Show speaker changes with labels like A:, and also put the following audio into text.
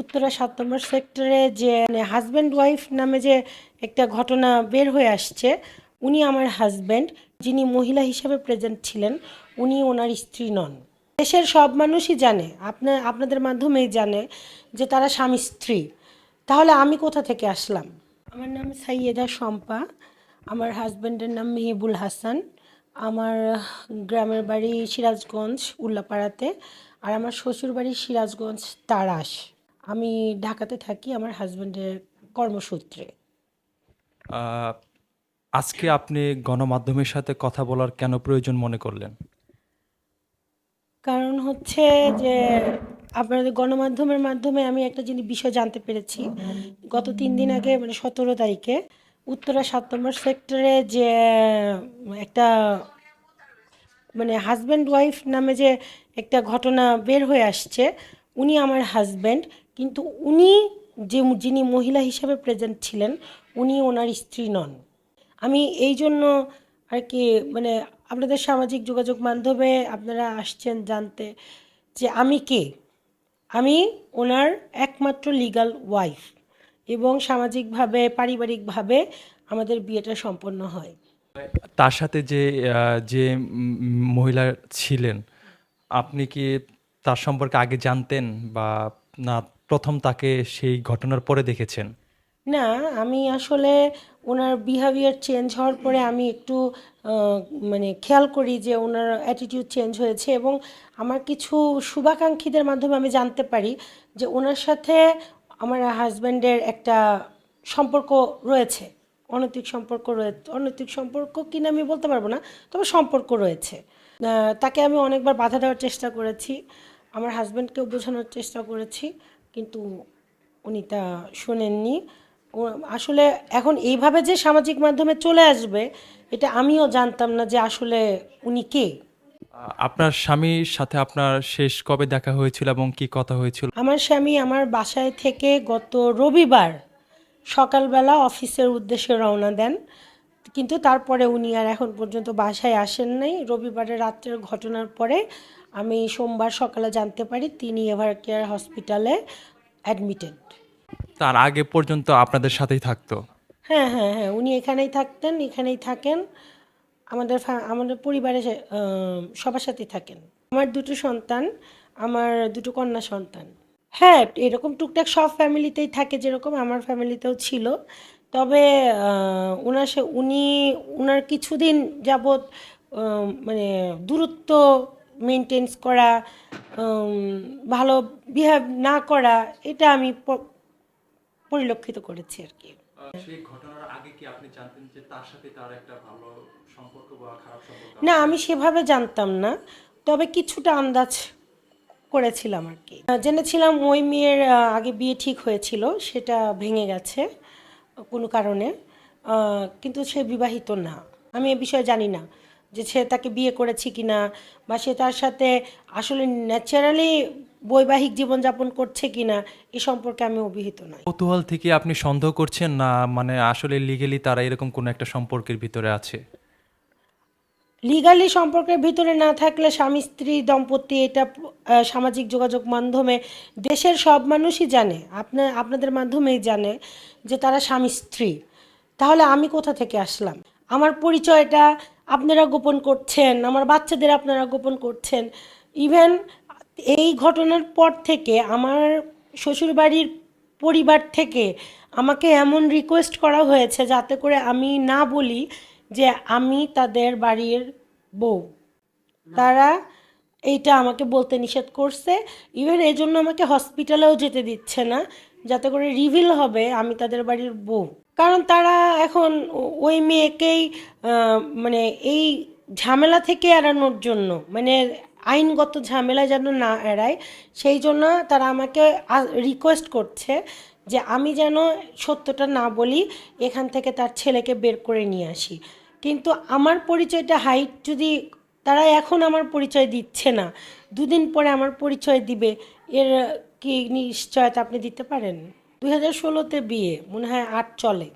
A: উত্তরা সাত নম্বর সেক্টরে যে হাজব্যান্ড ওয়াইফ নামে যে একটা ঘটনা বের হয়ে আসছে, উনি আমার হাজব্যান্ড যিনি মহিলা হিসেবে প্রেজেন্ট ছিলেন, উনি ওনার স্ত্রী নন। দেশের সব মানুষই জানে আপনার আপনাদের মাধ্যমেই জানে যে তারা স্বামী স্ত্রী। তাহলে আমি কোথা থেকে আসলাম? আমার নাম সাইয়েদা শম্পা, আমার হাজব্যান্ডের নাম মেহেবুল হাসান, আমার গ্রামের বাড়ি সিরাজগঞ্জ, উল্লাপাড়াতে, আর আমার শ্বশুর বাড়ি সিরাজগঞ্জ, তারাস। আমি ঢাকাতে থাকি আমার হাজব্যান্ডের কর্মসূত্রে।
B: আজকে আপনি গণমাধ্যমের সাথে কথা বলার কেন প্রয়োজন মনে করলেন?
A: কারণ হচ্ছে যে আপনাদের গণমাধ্যমের মাধ্যমে আমি একটা জিনিস বিষয় জানতে পেরেছি। গত তিন দিন আগে মানে সতেরো তারিখে উত্তরা সাত নম্বর সেক্টরে যে একটা মানে হাজব্যান্ড ওয়াইফ নামে যে একটা ঘটনা বের হয়ে আসছে উনি আমার হাজব্যান্ড কিন্তু উনি যে যিনি মহিলা হিসাবে প্রেজেন্ট ছিলেন, উনি ওনার স্ত্রী নন। আমি এই জন্য আর কি মানে আপনাদের সামাজিক যোগাযোগ মাধ্যমে আপনারা আসছেন জানতে যে আমি কে? আমি ওনার একমাত্র লিগ্যাল ওয়াইফ এবং সামাজিকভাবে, পারিবারিকভাবে আমাদের বিয়েটা সম্পন্ন হয়।
B: তার সাথে যে যে মহিলা ছিলেন, আপনি কি তার সম্পর্কে আগে জানতেন বা না প্রথম তাকে সেই ঘটনার পরে দেখেছেন?
A: না, আমি আসলে ওনার বিহেভিয়ার চেঞ্জ হওয়ার পরে আমি একটু মানে খেয়াল করি যে ওনার অ্যাটিটিউড চেঞ্জ হয়েছে এবং আমার কিছু শুভাকাঙ্ক্ষীদের মাধ্যমে আমি জানতে পারি যে ওনার সাথে আমার হাজব্যান্ডের একটা সম্পর্ক রয়েছে। অনৈতিক সম্পর্ক রয়েছে অনৈতিক সম্পর্ক কিনা আমি বলতে পারব না, তবে সম্পর্ক রয়েছে। তাকে আমি অনেকবার বাধা দেওয়ার চেষ্টা করেছি, আমার হাজব্যান্ডকেও বোঝানোর চেষ্টা করেছি। কিন্তু উনি তা শোনেননি। আসলে এখন এইভাবে যে সামাজিক মাধ্যমে চলে আসবে এটা আমিও জানতাম না যে আসলে উনি কে।
B: আপনার স্বামীর সাথে আপনার শেষ কবে দেখা হয়েছিল এবং কি কথা হয়েছিল?
A: আমার স্বামী আমার বাসায় থেকে গত রবিবার সকালবেলা অফিসের উদ্দেশ্যে রওনা দেন। কিন্তু তারপরে উনি আর এখন পর্যন্ত বাসায় আসেন নাই। রবিবারে রাত্রের ঘটনার পরে আমি সোমবার সকালে জানতে পারি তিনি এভার কেয়ার হসপিটালে অ্যাডমিটেড।
B: তার আগে পর্যন্ত আপনাদের সাথেই থাকতো?
A: হ্যাঁ হ্যাঁ হ্যাঁ উনি এখানেই থাকতেন এখানেই থাকেন। আমাদের আমাদের পরিবারে সবার সাথেই থাকেন। আমার দুটো সন্তান আমার দুটো কন্যা সন্তান। হ্যাঁ এরকম টুকটাক সব ফ্যামিলিতেই থাকে যেরকম আমার ফ্যামিলিতেও ছিল। তবে ওনার সে উনি ওনার কিছুদিন যাবৎ মানে দূরত্ব মেনটেন্স করা ভালো বিহেভ না করা এটা আমি পরিলক্ষিত করেছি আর কি।
B: ঘটনার আগে কি আপনি জানতেন যে তার সাথে তার একটা ভালো সম্পর্ক বা খারাপ সম্পর্ক
A: না আমি সেভাবে জানতাম না তবে কিছুটা আন্দাজ করেছিলাম আর কি। জেনেছিলাম ওই মেয়ের আগে বিয়ে ঠিক হয়েছিল সেটা ভেঙে গেছে। কোনো কারণে কিন্তু সে বিবাহিত না। আমি এ বিষয়ে জানি না যে সে তাকে বিয়ে করেছে কি না বা সে তার সাথে আসলে ন্যাচারালি বৈবাহিক জীবনযাপন করছে কি না এ সম্পর্কে আমি অভিহিত নই।
B: কৌতূহল থেকে আপনি সন্দেহ করছেন না? মানে আসলে লিগেলি তারা এরকম কোনো একটা সম্পর্কের ভিতরে আছে?
A: লিগালি সম্পর্কের ভিতরে না থাকলে স্বামী, স্ত্রী, দম্পতি এটা সামাজিক যোগাযোগ মাধ্যমে দেশের সব মানুষই জানে। আপনার আপনাদের মাধ্যমেই জানে যে তারা স্বামী, স্ত্রী। তাহলে আমি কোথা থেকে আসলাম? আমার পরিচয়টা আপনারা গোপন করছেন, আমার বাচ্চাদের আপনারা গোপন করছেন। ইভেন এই ঘটনার পর থেকে আমার শ্বশুরবাড়ির পরিবার থেকে আমাকে এমন রিকোয়েস্ট করা হয়েছে যাতে করে আমি না বলি যে আমি তাদের বাড়ির বউ। তারা এইটা আমাকে বলতে নিষেধ করছে। ইভেন এই জন্য আমাকে হসপিটালেও যেতে দিচ্ছে না, যাতে করে রিভিল হবে আমি তাদের বাড়ির বউ। কারণ তারা এখন ওই মেয়েকেই মানে এই ঝামেলা থেকে এড়ানোর জন্য মানে আইনগত ঝামেলা যেন না এড়ায়, সেই জন্য তারা আমাকে রিকোয়েস্ট করছে যে আমি যেন সত্যটা না বলি, এখান থেকে তার ছেলেকে বের করে নিয়ে আসি। কিন্তু আমার পরিচয়টা হাইট যদি, তারা এখন আমার পরিচয় দিচ্ছে না, দুদিন পরে আমার পরিচয় দিবে, এর কি নিশ্চয়তা আপনি দিতে পারেন? দুই হাজার ষোলোতে বিয়ে, মনে হয় আট চলে।